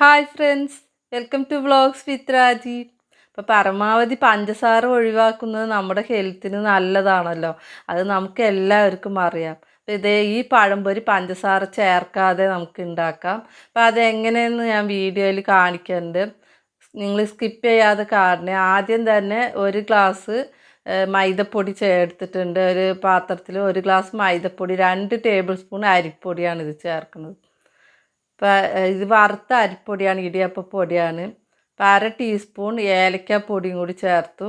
Hi friends welcome to vlogs with Raji. ഇപ്പോൾ പരമാവധി പഞ്ചസാര ഒഴിവാക്കുന്നത് നമ്മുടെ ഹെൽത്തിന് നല്ലതാണല്ലോ. അത് നമുക്ക് എല്ലാവർക്കും അറിയാം. അപ്പോൾ ഇതേ ഈ പഴംപൊരി പഞ്ചസാര ചേർക്കാതെ നമുക്ക് ഉണ്ടാക്കാം. അപ്പോൾ അതെങ്ങനെയെന്ന് ഞാൻ വീഡിയോയിൽ കാണിക്കുന്നുണ്ട്. നിങ്ങൾ സ്കിപ്പ് ചെയ്യാതെ കാണണേ ആദ്യം തന്നെ ഒരു ഗ്ലാസ് മൈദപ്പൊടി ചേർത്തിട്ടുണ്ട്. ഒരു പാത്രത്തിൽ ഒരു ഗ്ലാസ് മൈദപ്പൊടി രണ്ട് ടേബിൾ സ്പൂൺ അരിപ്പൊടിയാണ് ഇത് ചേർക്കുന്നത്. ഇത് വറുത്ത അരിപ്പൊടിയാണ് ഇടിയപ്പപ്പൊടിയാണ് അപ്പം അര ടീസ്പൂൺ ഏലക്കാപ്പൊടിയും കൂടി ചേർത്തു.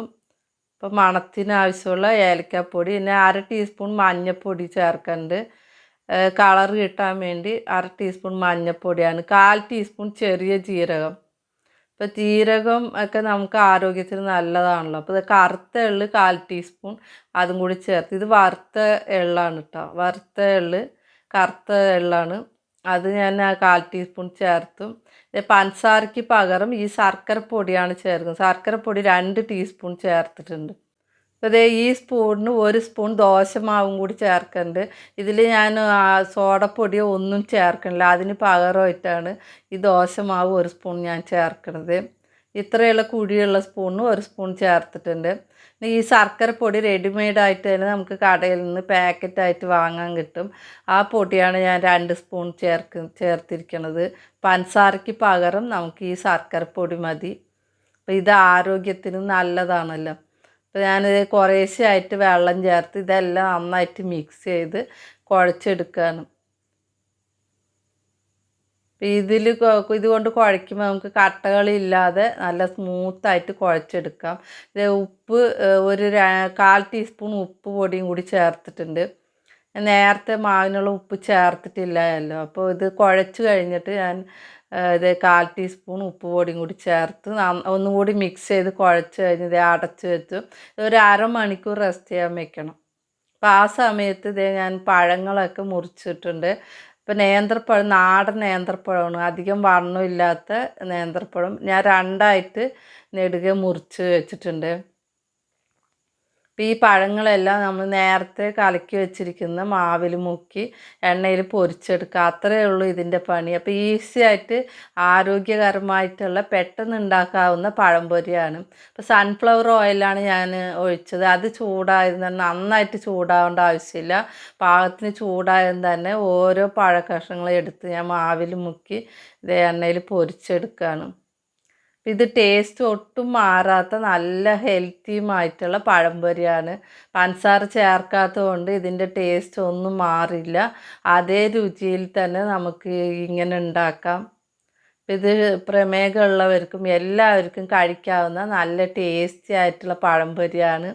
ഇപ്പം മണത്തിന് ആവശ്യമുള്ള ഏലക്കാപ്പൊടി പിന്നെ അര ടീസ്പൂൺ മഞ്ഞൾപ്പൊടി ചേർക്കുന്നുണ്ട് കളർ കിട്ടാൻ വേണ്ടി അര ടീസ്പൂൺ മഞ്ഞൾപ്പൊടിയാണ് കാൽ ടീസ്പൂൺ ചെറിയ ജീരകം. ഇപ്പം ജീരകം ഒക്കെ നമുക്ക് ആരോഗ്യത്തിന് നല്ലതാണല്ലോ അപ്പോൾ ഇത് കറുത്ത എള്ള് കാൽ ടീസ്പൂൺ അതും കൂടി ചേർത്ത്. ഇത് വറുത്ത എള്ളാണ് കേട്ടോ വറുത്ത എള്ള് കറുത്ത എള്ളാണ്. അത് ഞാൻ ആ കാൽ ടീസ്പൂൺ ചേർത്തും. പഞ്ചസാരയ്ക്ക് പകരം ഈ ശർക്കര പൊടിയാണ് ചേർക്കുന്നത്. ശർക്കര പൊടി രണ്ട് ടീസ്പൂൺ ചേർത്തിട്ടുണ്ട്. ദേ ഈ സ്പൂണിന് ഒരു സ്പൂൺ ദോശമാവും കൂടി ചേർക്കുന്നുണ്ട് ഇതിൽ ഞാൻ സോഡപ്പൊടിയോ ഒന്നും ചേർക്കണില്ല. അതിന് പകരമായിട്ടാണ് ഈ ദോശമാവ് ഒരു സ്പൂൺ ഞാൻ ചേർക്കണത്. ഇത്രയുള്ള കുഴിയുള്ള സ്പൂണിന് ഒരു സ്പൂൺ ചേർത്തിട്ടുണ്ട്. ഈ ശർക്കര പൊടി റെഡിമെയ്ഡ് ആയിട്ട് തന്നെ നമുക്ക് കടയിൽ നിന്ന് പാക്കറ്റായിട്ട് വാങ്ങാൻ കിട്ടും. ആ പൊടിയാണ് ഞാൻ രണ്ട് സ്പൂൺ ചേർക്ക് ചേർത്തിരിക്കുന്നത് പഞ്ചസാരയ്ക്ക് പകരം നമുക്ക് ഈ ശർക്കര പൊടി മതി. അപ്പോൾ ഇത് ആരോഗ്യത്തിന് നല്ലതാണല്ലോ. അപ്പോൾ ഞാനിത് കുറേശ്ശെ ആയിട്ട് വെള്ളം ചേർത്ത് ഇതെല്ലാം നന്നായിട്ട് മിക്സ് ചെയ്ത് കുഴച്ചെടുക്കുകയാണ് ഇതിൽ ഇതുകൊണ്ട് കുഴയ്ക്കുമ്പോൾ നമുക്ക് കട്ടകളില്ലാതെ നല്ല സ്മൂത്തായിട്ട് കുഴച്ചെടുക്കാം. ഉപ്പ് ഒരു കാൽ ടീസ്പൂൺ ഉപ്പ് പൊടിയും കൂടി ചേർത്തിട്ടുണ്ട്. നേരത്തെ മാവിനുള്ള ഉപ്പ് ചേർത്തിട്ടില്ലല്ലോ അപ്പോൾ ഇത് കുഴച്ച് കഴിഞ്ഞിട്ട് ഞാൻ ഇത് കാൽ ടീസ്പൂൺ ഉപ്പ് പൊടിയും കൂടി ചേർത്ത് ഒന്നും കൂടി മിക്സ് ചെയ്ത് കുഴച്ച് കഴിഞ്ഞ് ഇത് അടച്ച് വെച്ചു. ഒരു അരമണിക്കൂർ റെസ്റ്റ് ചെയ്യാൻ വെക്കണം. അപ്പോൾ ആ സമയത്ത് ഇതേ ഞാൻ പഴങ്ങളൊക്കെ മുറിച്ചിട്ടുണ്ട്. ഇപ്പം നേന്ത്രപ്പഴം നാടൻ നേന്ത്രപ്പഴമാണ്. അധികം വണ്ണമില്ലാത്ത നേന്ത്രപ്പഴം. ഞാൻ രണ്ടായിട്ട് നെടുകെ മുറിച്ച് വെച്ചിട്ടുണ്ട്. അപ്പോൾ ഈ പഴങ്ങളെല്ലാം നമ്മൾ നേരത്തെ കലക്കി വെച്ചിരിക്കുന്ന മാവിൽ മുക്കി എണ്ണയിൽ പൊരിച്ചെടുക്കുക. അത്രയേ ഉള്ളൂ ഇതിന്റെ പണി. അപ്പോൾ ഈസി ആയിട്ട് ആരോഗ്യകരമായിട്ടുള്ള പെട്ടെന്ന് ഉണ്ടാക്കാവുന്ന പഴംപൊരിയാണ്. ഇപ്പോൾ സൺഫ്ലവർ ഓയിലാണ് ഞാൻ ഒഴിച്ചത്. അത് ചൂടായത് നന്നായിട്ട് ചൂടാവേണ്ട ആവശ്യമില്ല. പാകത്തിന് ചൂടായത് തന്നെ ഓരോ പഴക്കഷ്ണങ്ങളും എടുത്ത് ഞാൻ മാവിൽ മുക്കി ഇത് എണ്ണയിൽ പൊരിച്ചെടുക്കുകയാണ്. ഇത് ടേസ്റ്റ് ഒട്ടും മാറാത്ത നല്ല ഹെൽത്തിയുമായിട്ടുള്ള പഴംപൊരിയാണ് പഞ്ചസാര ചേർക്കാത്തത് കൊണ്ട് ഇതിന്റെ ടേസ്റ്റ് ഒന്നും മാറില്ല. അതേ രുചിയിൽ തന്നെ നമുക്ക് ഇങ്ങനെ ഉണ്ടാക്കാം. ഇത് പ്രമേഹമുള്ളവർക്കും എല്ലാവർക്കും കഴിക്കാവുന്ന നല്ല ടേസ്റ്റി ആയിട്ടുള്ള പഴംപൊരിയാണ്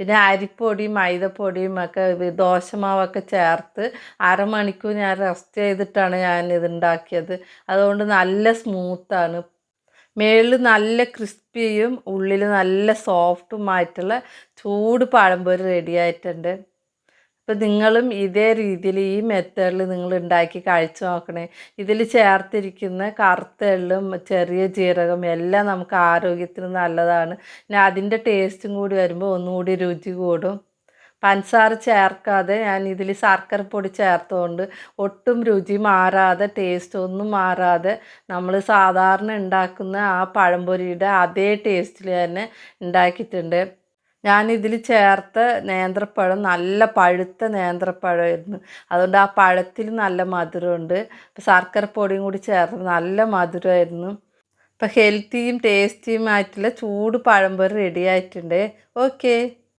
പിന്നെ അരിപ്പൊടിയും മൈദപ്പൊടിയും ഒക്കെ ദോശമാവൊക്കെ ചേർത്ത് അരമണിക്കൂർ ഞാൻ റെസ്റ്റ് ചെയ്തിട്ടാണ് ഞാൻ ഇത് ഉണ്ടാക്കിയത്. അതുകൊണ്ട് നല്ല സ്മൂത്താണ് മേളിൽ നല്ല ക്രിസ്പിയും ഉള്ളിൽ നല്ല സോഫ്റ്റുമായിട്ടുള്ള ചൂട് പഴംപൊരി റെഡി ആയിട്ടുണ്ട്. അപ്പോൾ നിങ്ങളും ഇതേ രീതിയിൽ ഈ മെത്തേഡിൽ നിങ്ങൾ ഉണ്ടാക്കി കഴിച്ചു നോക്കണേ. ഇതിൽ ചേർത്തിരിക്കുന്ന കറുത്ത എള്ളും ചെറിയ ജീരകം എല്ലാം നമുക്ക് ആരോഗ്യത്തിന് നല്ലതാണ്. പിന്നെ അതിന്റെ ടേസ്റ്റും കൂടി വരുമ്പോൾ ഒന്നുകൂടി രുചി കൂടും. പഞ്ചസാര ചേർക്കാതെ ഞാൻ ഇതിൽ ശർക്കര പൊടി ചേർത്തുകൊണ്ട് ഒട്ടും രുചി മാറാതെ ടേസ്റ്റ് ഒന്നും മാറാതെ നമ്മൾ സാധാരണ ഉണ്ടാക്കുന്ന ആ പഴംപൊരിയുടെ അതേ ടേസ്റ്റിൽ തന്നെ ഉണ്ടാക്കിയിട്ടുണ്ട്. ഞാനിതിൽ ചേർത്ത നേന്ത്രപ്പഴം നല്ല പഴുത്ത നേന്ത്രപ്പഴമായിരുന്നു. അതുകൊണ്ട് ആ പഴത്തിൽ നല്ല മധുരമുണ്ട്. ശർക്കര പൊടിയും കൂടി ചേർത്ത് നല്ല മധുരമായിരുന്നു. അപ്പോൾ ഹെൽത്തിയും ടേസ്റ്റിയും ആയിട്ടുള്ള ചൂട് പഴംപൊരി റെഡി ആയിട്ടുണ്ട്. ഓക്കേ